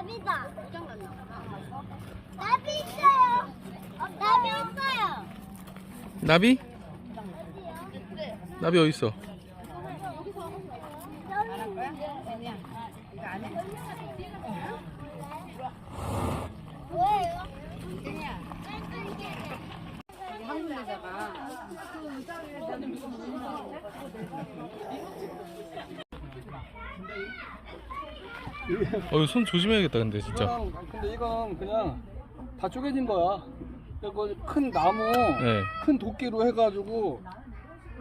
나비다. 나비 있어요. 나비 있어요. 나비? 나비 어디 있어? 뭐예요? 어, 손 조심해야겠다, 근데 진짜. 이건, 근데 이건 그냥 다 쪼개진 거야. 이거 큰 나무, 네. 큰 도끼로 해가지고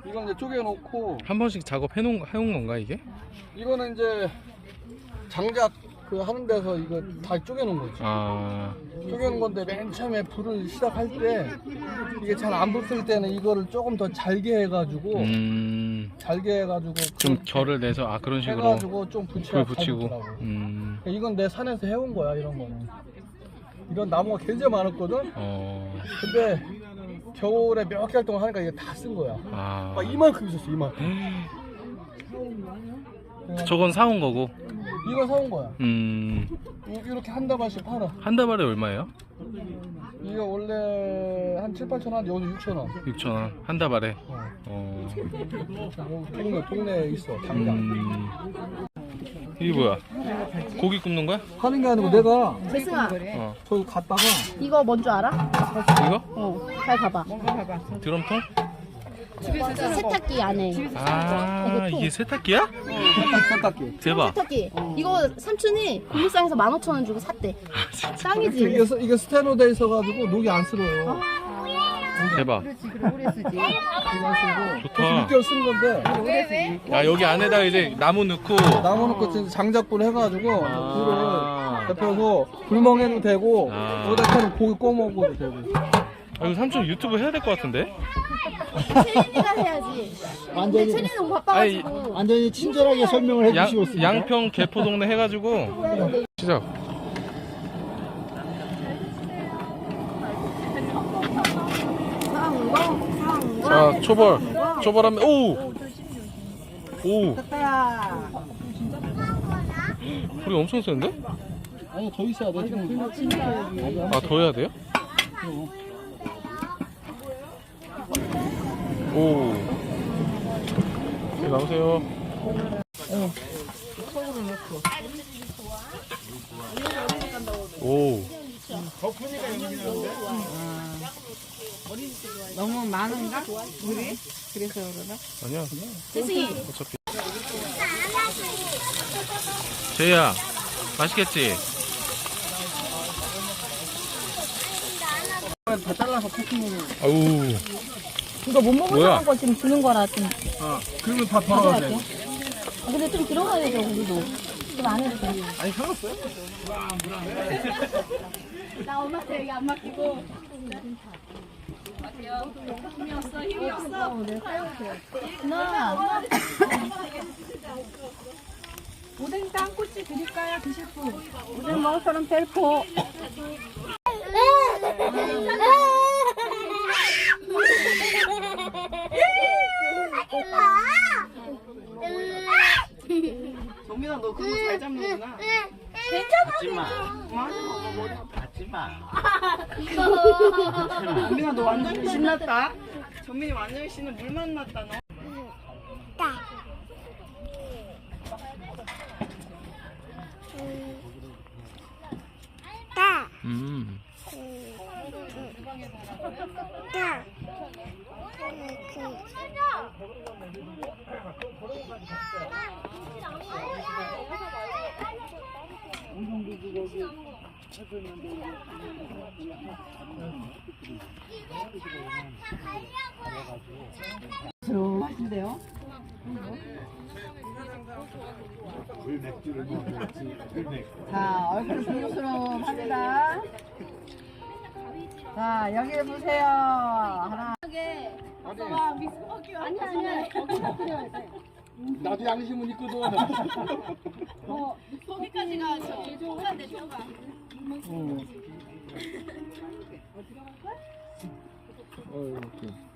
이건 이제 쪼개놓고 한 번씩 작업해 놓은, 해온 건가, 이게? 이거는 이제 장작 그 하는 데서 이거 다 쪼개놓은 거지. 아, 쪼개놓은 건데 맨 처음에 불을 시작할 때 이게 잘 안 붙을 때는 이거를 조금 더 잘게 해가지고 음, 잘게 해가지고 좀 그- 결을 내서, 아, 그런 식으로 해가지고 좀 붙이고. 붙더라고. 음, 이건 내 산에서 해온 거야 이런 거는. 이런 나무가 굉장히 많았거든. 어, 근데 겨울에 몇 개월 동안 하니까 이게 다 쓴 거야. 아. 막 이만큼 있었어 이만큼. 저건 사온 거고, 이거 사온 거야. 음, 이- 이렇게 한 다발씩 팔아. 한 다발에 얼마예요? 이거 원래 한 7, 8천 원, 여기 6천 원. 6,000원. 한 다발에. 어. 어, 여기 동네 동네에 있어 당장. 음. 이게 뭐야? 고기 굽는 거야? 하는 게 아니고 내가 재승아 어. 저기 갔다가 이거 뭔 줄 알아? 이거? 어, 잘 봐봐. 드럼통? 세탁기 안에. 아, 이게 세탁기야? 세탁기. 대박. 세탁기. 이거 삼촌이 국물상에서 15,000원 주고 샀대. 이게, 짱이지? 스- 이게 스테로 돼 있어가지고 녹이 안 쓸어요. 대박. 녹이 안 쓰고. 좋다. 6개월 쓴 건데 야, 여기 안에다가 이제 나무 넣고. 나무 놓고 진짜 장작불 해가지고 아. 불을 데펴서 불멍해도 되고 아. 여기다 켜면 고기 구워 먹어도 되고. 아, 이거 삼촌 유튜브 해야 될 것 같은데? 채린이가 해야지. 근데 채린이 너무 바빠가지고. 완전히 친절하게 설명을 양, 양평 개포 동네 해가지고. 시작. 자, 초벌. 초벌하면, 오! 오! 불이 엄청 센데? 아니 더 있어야 돼 지금. 아, 더 해야 돼요? 오. 네, 나오세요. 오. 너무 많은가? 물이? 그래서 그러나? 아니야. 어차피. 제이야, 맛있겠지? 다 잘라서 패킹을. 아우. 이거 못 먹을 뭐야? 거 지금 주는 거라 좀 아 그러면 다 돌아가야 돼. 아, 근데 좀 들어가야죠, 우리도. 좀안 해도 돼. 아니 상관없어요? 나 엄마한테 여기 안 맡기고. 누나, 오뎅 땅꼬치 드릴까요? 드실 분? 오늘 먹을 사람 벨포. 정민아 너 그거 잘 잡는구나. 정민아 너 완전 신났다. 정민이 완전 신은 물 만났다 너. 음. 하신대요. 자, 얼굴 부스럼 합니다. 자, 여기 보세요. 하나. 아니, 끓여야 돼. 나도 양심은 있거든. 거기까지가 저 중간. 어. 어, 이렇게.